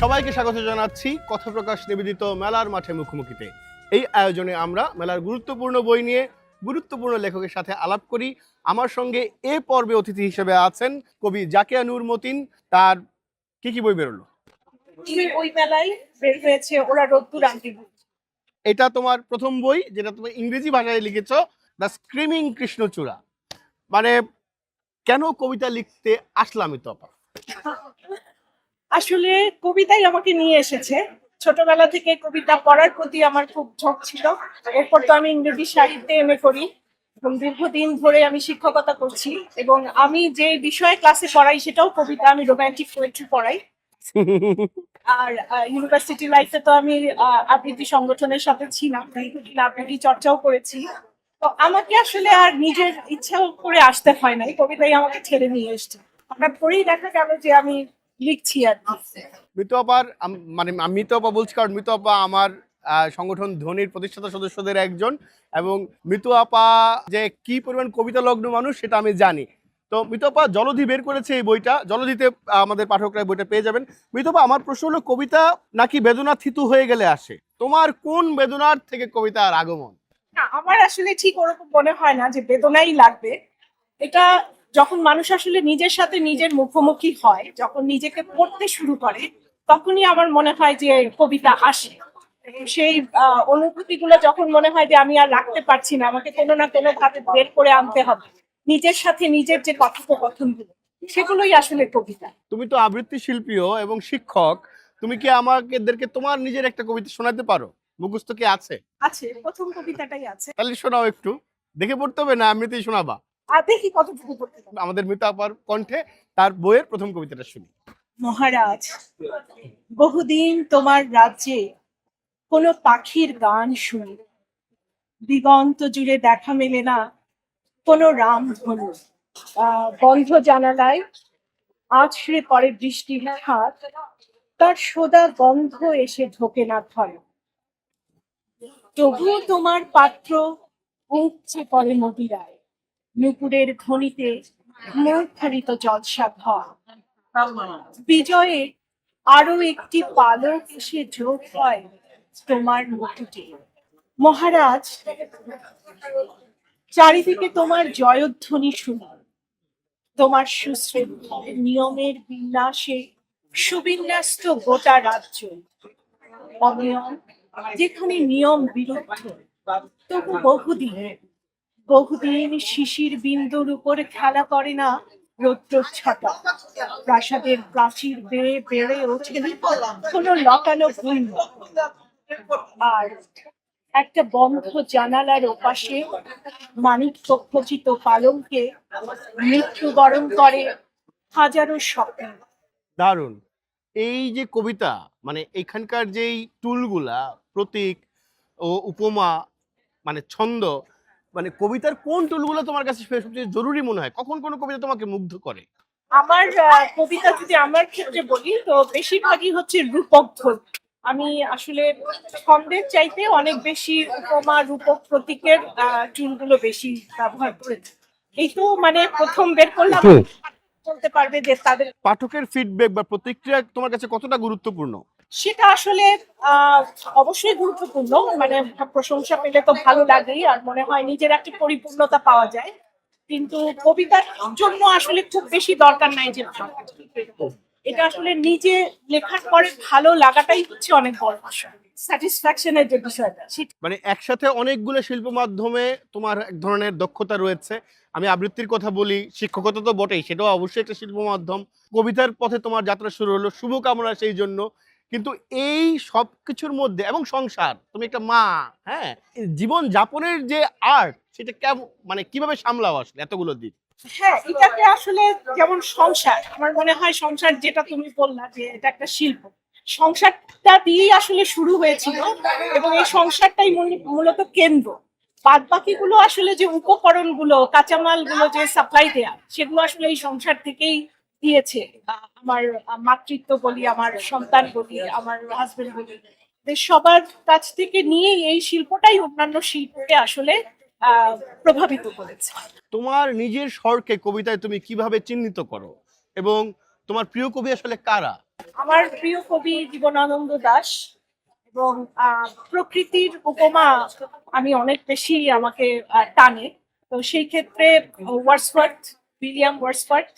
সবাইকে স্বাগত জানাচ্ছি কথপ্রকাশ নিবেদিত মেলার মাঠে মুখোমুখিতে। এই আয়োজনে আমরা মেলার গুরুত্বপূর্ণ বই নিয়ে গুরুত্বপূর্ণ লেখকের সাথে আলাপ করি। আমার সঙ্গে এ পর্বে অতিথি হিসেবে আছেন কবি জাকিয়া নূর মতিন তার কি কি বই বেরোলো? ওই মেলায় বের হয়েছে ওরা রোদ্দুর এটা তোমার প্রথম বই যেটা তুমি ইংরেজি ভাষায় লিখেছো দ্য স্ক্রিমিং কৃষ্ণচূড়া। মানে কেন কবিতা লিখতে আসলামই তো আপা আসলে কবিতাই আমাকে নিয়ে এসেছে। ছোটবেলা থেকে কবিতা পড়ার প্রতি আমার খুব ঝোঁক ছিল। এরপর তো আমি ইংরেজি সাহিত্যে এম করি। এবং দীর্ঘদিন ধরে আমি শিক্ষকতা করছি। এবং আমি যে বিষয়ে ক্লাসে পড়াই সেটাও কবিতা আমি রোমান্টিক পোয়েট্রি পড়াই। আর ইউনিভার্সিটি লাইফে তো আমি আবৃত্তি সংগঠনের সাথে ছিলাম আবৃত্তি চর্চাও করেছি। তো আমাকে আসলে আর নিজের ইচ্ছাও করে আসতে হয় নাই। কবিতাই আমাকে ছেড়ে নিয়ে এসছে। হঠাৎ করেই দেখা গেল যে আমি লিখছি আর মিতু আপার মানে মিতু আপা বলছি কারণ মিতু আপা আমার সংগঠন ধ্বনির প্রতিষ্ঠাতা সদস্যদের একজন এবং মিতু আপা যে কি পরিমাণ কবিতা লগ্ন মানুষ সেটা আমি জানি। তো মিতু আপা জলধি বের করেছে এই বইটা। জলধিতে আমাদের পাঠকরা বইটা পেয়ে যাবেন। মিতু আপা আমার প্রশ্ন হলো, কবিতা নাকি বেদনা থিতু হয়ে গেলে আসে? তোমার কোন বেদনার থেকে কবিতার আগমন? আমার আসলে ঠিক ওরকম মনে হয় না যে বেদনাই লাগবে। এটা যখন মানুষ আসলে নিজের সাথে নিজের মুখোমুখি হয়, যখন নিজেকে পড়তে শুরু করে, তখনই আমার মনে হয় যে কবিতা আসে। সেই অনুভূতিগুলো যখন মনে হয় যে আমি আর রাখতে পারছি না, আমাকে কোনো না কোনো ভাবে বের করে আনতে হবে। নিজের সাথে নিজের যে কথোপকথনগুলো সেগুলোই আসলে কবিতা। তুমি তো আবৃত্তি শিল্পীও এবং শিক্ষক। তুমি কি আমাদেরকে তোমার নিজের একটা কবিতা শোনাতে পারো? মুখস্থ কি আছে? আছে প্রথম কবিতাটাই আছে। তাহলে শোনাও একটু। দেখে পড়তে হবে না এমনিতেই শোনাবা? আর দেখি কতটুকু পড়তে পারি। আমাদের মিতা আপার কণ্ঠে তার বইয়ের প্রথম কবিতাটা শুনি। মহারাজ বহুদিন তোমার রাজ্যে কোনো পাখির গান শুনি। দিগন্ত জুড়ে দেখা মেলে না কোনো রাম ধনু আহ, বন্ধ জানালায় আছড়ে পড়ে বৃষ্টির হাত তার সোদা গন্ধ এসে ঢোকে না ধরে তবুও তোমার পাত্র উঠছে পরে মদিরায়। নুপুরের ধ্বনিতে মূর্ধারিত জলসা ঘর বিজয়ে আরও একটি পালক এসে যোগ হয় তোমার মুকুটে। মহারাজ চারিদিকে তোমার জয়ধ্বনি শুনি, তোমার সুশ্রী নিয়মের বিন্যাসে সুবিন্যস্ত গোটা রাজ্য। অনিয়ম, যেখানে নিয়ম বিরুদ্ধ, তবু বহুদিন বহুদিন শিশির বিন্দুর উপর খেলা করে না রৌদ্রচ্ছটা প্রাসাদের প্রাচীর বেয়ে বেড়ে ওঠে কোনো লটানো ভূমি আর একটা বন্ধ জানালার ওপাশে মানিক খচিত পালঙ্কে মৃত্যুবরণ করে হাজারো স্বপ্ন। দারুণ। এই যে কবিতা মানে এখানকার যেই টুলগুলা প্রতীক ও উপমা মানে ছন্দ মানে কবিতার কোন টুলগুলো তোমার কাছে সবচেয়ে জরুরি মনে হয়? কখন কোন কবিতা তোমাকে মুগ্ধ করে? আমার কবিতা যদি আমার ক্ষেত্রে বলি তো বেশিরভাগই হচ্ছে রূপক ধ্বনি। আমি আসলে ছন্দের চাইতে অনেক বেশি উপমা রূপক প্রতীকের টুলগুলো বেশি ব্যবহার করেছি। এই তো মানে প্রথম বের করলাম বলতে পারবে যে তাদের পাঠকের ফিডব্যাক বা প্রতিক্রিয়া তোমার কাছে কতটা গুরুত্বপূর্ণ? সেটা আসলে আহ, অবশ্যই গুরুত্বপূর্ণ। মানে প্রশংসা পেলে তো ভালো লাগেই আর মনে হয় নিজের একটা পরিপূর্ণতা পাওয়া যায়। কিন্তু কবিতার জন্য আসলে খুব বেশি দরকার নাই যে। এটা আসলে নিজে লেখার পরে ভালো লাগাটাই হচ্ছে অনেক বড় বিষয় স্যাটিসফ্যাকশনের যে বিষয়টা মানে একসাথে অনেকগুলো শিল্প মাধ্যমে তোমার এক ধরনের দক্ষতা রয়েছে। আমি আবৃত্তির কথা বলি, শিক্ষকতা তো বটেই, সেটাও অবশ্যই একটা শিল্প মাধ্যম। কবিতার পথে তোমার যাত্রা শুরু হলো, শুভকামনা সেই জন্য। কিন্তু এই সব কিছুর মধ্যে, এবং সংসার, তুমি একটা মা হ্যাঁ? জীবন যাপনের যে আর্ট সেটা কেমন মানে কীভাবে সামলাও আসলে এতগুলো দিক হ্যাঁ এটাকে আসলে যেমন সংসার আমার মনে হয় সংসার যেটা তুমি বললা যে এটা একটা শিল্প। সংসারটা দিয়েই আসলে শুরু হয়েছিল এবং এই সংসারটাই মূল- মূলত কেন্দ্র। বাদ বাকিগুলো আসলে যে উপকরণগুলো কাঁচামালগুলো যে সাপ্লাই দেয়া সেগুলো আসলে এই সংসার থেকেই দিয়েছে। আমার মাতৃত্ব বলি আমার সন্তান বলি আমার হাজবেন্ড বলি। সবার কাছ থেকে নিয়ে এই শিল্পটাই অন্যান্য শিল্পকে আসলে প্রভাবিত করেছে। তোমার নিজের স্বরকে কবিতায় তুমি কীভাবে চিহ্নিত করো? এবং তোমার প্রিয় কবি আসলে কারা? আমার প্রিয় কবি জীবনানন্দ দাস এবং প্রকৃতির উপমা আমি অনেক বেশি আমাকে টানে। তো সেই ক্ষেত্রে ওয়ার্সওয়ার্থ উইলিয়াম ওয়ার্সওয়ার্থ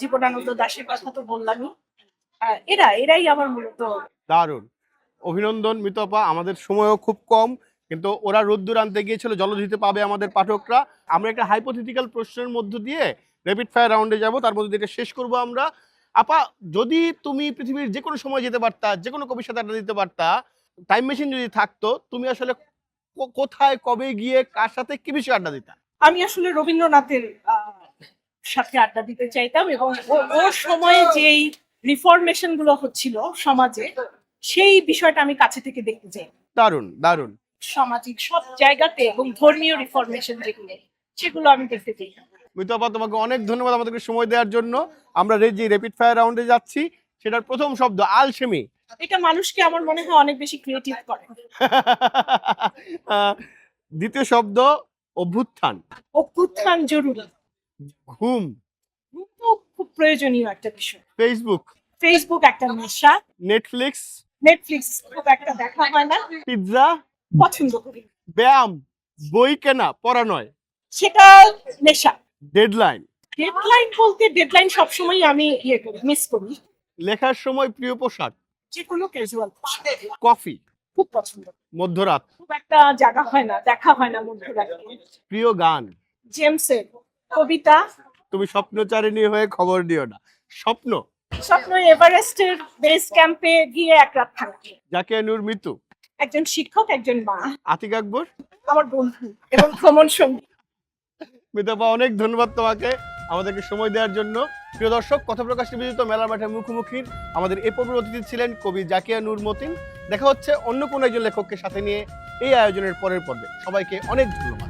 জীবনানন্দ দাসের কথা তো বললামই। এরা এরাই আমার মূলত দারুণ। অভিনন্দন মিতপা আমাদের সময়ও খুব কম। কিন্তু ওরা রোদ্দুর আনতে গিয়েছিল জলধিতে পাবে আমাদের পাঠকরা। আমরা একটা হাইপোথেটিক্যাল প্রশ্নের মধ্য দিয়ে র্যাপিড ফায়ার রাউন্ডে যাব তার মধ্যে এটা শেষ করব আমরা। আপা যদি তুমি পৃথিবীর যে কোনো সময় যেতে পারতা যে কোনো কবির সাথে আড্ডা দিতে পারতা টাইম মেশিন যদি থাকতো তুমি আসলে কোথায় কবে গিয়ে কার সাথে কি বিষয়ে আড্ডা দিতা? আমি আসলে রবীন্দ্রনাথের সাথে আড্ডা দিতে চাইতাম এবং ওর সময়ে যেই রিফরমেশনগুলো হচ্ছিল সমাজে সেই বিষয়টা আমি কাছে থেকে দেখতে চাই। দারুণ দারুণ। সামাজিক সব জায়গাতে এবং ধর্মীয় রিফরমেশন যেগুলো সেগুলো আমি দেখতে চাই। মিতপা তোমাকে অনেক ধন্যবাদ আমাদেরকে সময় দেওয়ার জন্য। আমরা রে- যে র্যাপিড ফায়ার রাউন্ডে যাচ্ছি। সেটার প্রথম শব্দ আলসেমি এটা মানুষকে আমার মনে হয় অনেক বেশি ক্রিয়েটিভ করে। দ্বিতীয় শব্দ অভ্যুত্থান। অভ্যুত্থান জরুরি। ঘুম। কিন্তু খুব প্রয়োজনীয় একটা বিষয়। ফেসবুক ফেসবুক একটা নেশা। নেটফ্লিক্স নেটফ্লিক্স খুব একটা দেখা হয় না। পিৎজা পছন্দ করি। ব্যায়াম বই কেনা পড়া নয় সেটা নেশা। ডেডলাইন ডেডলাইন বলতে ডেডলাইন সবসময় আমি ইয়ে করি মিস করি। লেখার সময় প্রিয় পোশাক? যে কোনো ক্যাজুয়াল কফি খুব পছন্দ মধ্যরাত। খুব একটা জায়গা হয় না দেখা হয় না মধ্যরাতে। প্রিয় গান? জেমসের কবিতা। তুমি স্বপ্নচারিণী হয়ে খবর দিও না। স্বপ্ন? স্বপ্ন এভারেস্টের বেস ক্যাম্পে গিয়ে এক রাত থাকা যাকে নূর মিতু। একজন শিক্ষক একজন মা। আতিক আকবর? আমার বন্ধু এবং ভ্রমণ সঙ্গী। মিতাপা অনেক ধন্যবাদ তোমাকে আমাদেরকে সময় দেওয়ার জন্য। প্রিয় দর্শক কথা প্রকাশ নিবেদিত মেলার মাঠে মুখোমুখি আমাদের এ পর্বের অতিথি ছিলেন কবি জাকিয়া নূর মতিন। দেখা হচ্ছে অন্য কোনো একজন লেখককে সাথে নিয়ে এই আয়োজনের পরের পর্বে। সবাইকে অনেক ধন্যবাদ।